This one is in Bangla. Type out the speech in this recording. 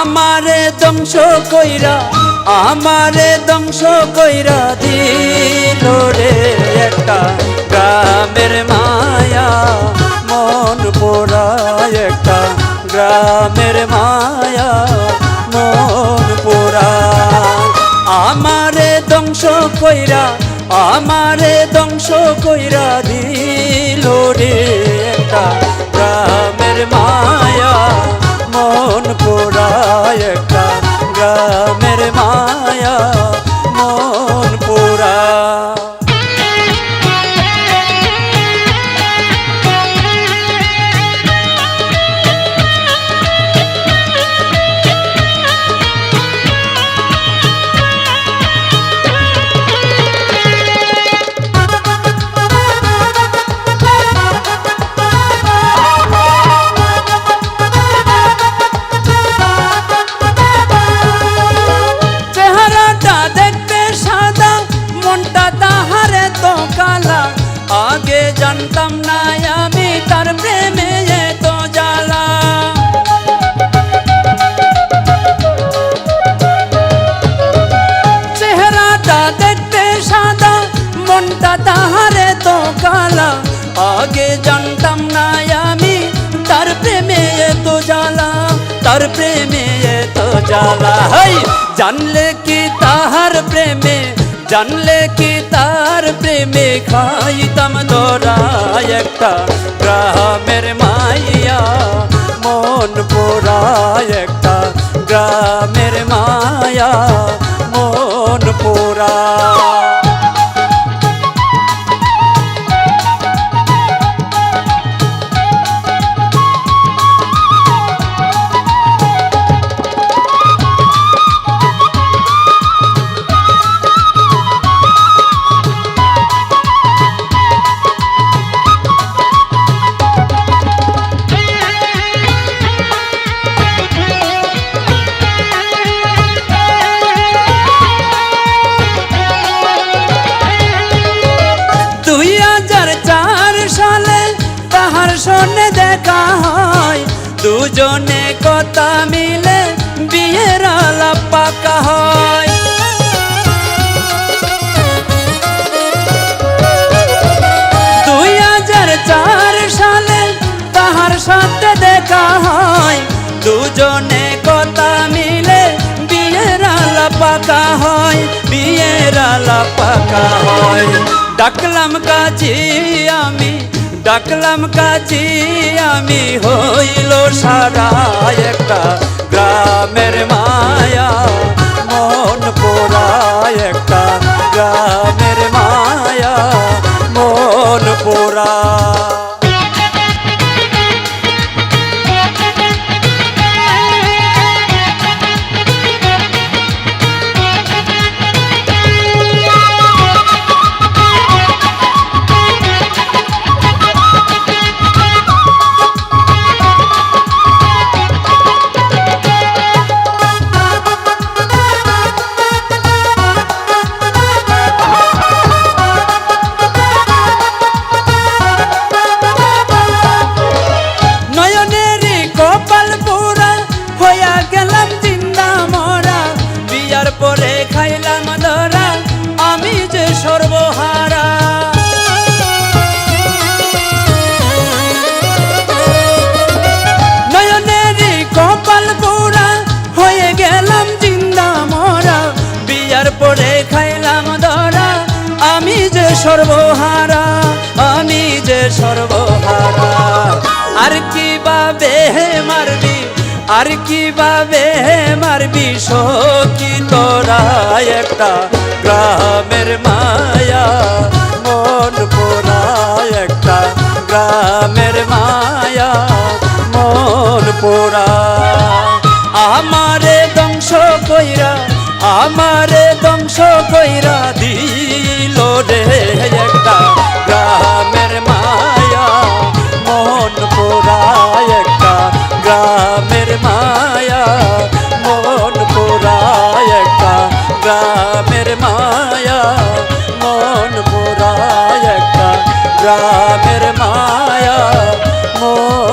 আমারে ধ্বংস কইরা, আমারে ধ্বংস কইরা দিল রে একটা গ্রামের মায়া, মন পোড়া একটা গ্রামের মায়া, মন পোড়ায়। আমারে ধ্বংস কইরা, আমারে ধ্বংস কইরা দিল রে একটা গ্রামের মায়া ನಾಯಕ মনটা তাহারে তো কালা আগে জানতাম না আমি তার প্রেমে এত জ্বালা তার প্রেমে এত জ্বালা হাই জানলে কি তাহার প্রেমে জানলে কি তার প্রেমে খাইতাম ধরা একটা গ্রামের মাইয়া মন পোড়ায় একটা গ্রামের তাহার দেখা হয়। দুজনে কথা মিলে বিয়ের আলাপ পাকা হয়। দুই হাজার চার সালে তাহার সাথে দেখা হয়। দুজনে কথা মিলে বিয়ের আলাপ পাকা হয়। বিয়ের আলাপ পাকা হয়। ডাকলাম কাজী, আমি ডাকলাম কাজী, আমি হইল সারা একটা গ্রামের মায়া। মন পোড়া একটা গ্রামের মায়া। মন পোড়া সর্বহারা আমি যে সর্বহারা। আর কি বাবে মারবি, আর কি বাবে মারবি, সখী তোরা একটা গ্রামের মায়া। মন পোড়া একটা গ্রামের মায়া। মন পোড়া। আমারে ধ্বংস কইরা, আমারে ধ্বংস কইরা দিল রে, একটা গ্রামের মায়া, মন পোড়ায় একটা গ্রামের মায়া, মন পোড়ায় একটা গ্রামের মায়া, মন পোড়ায় একটা গ্রামের মায়া, মন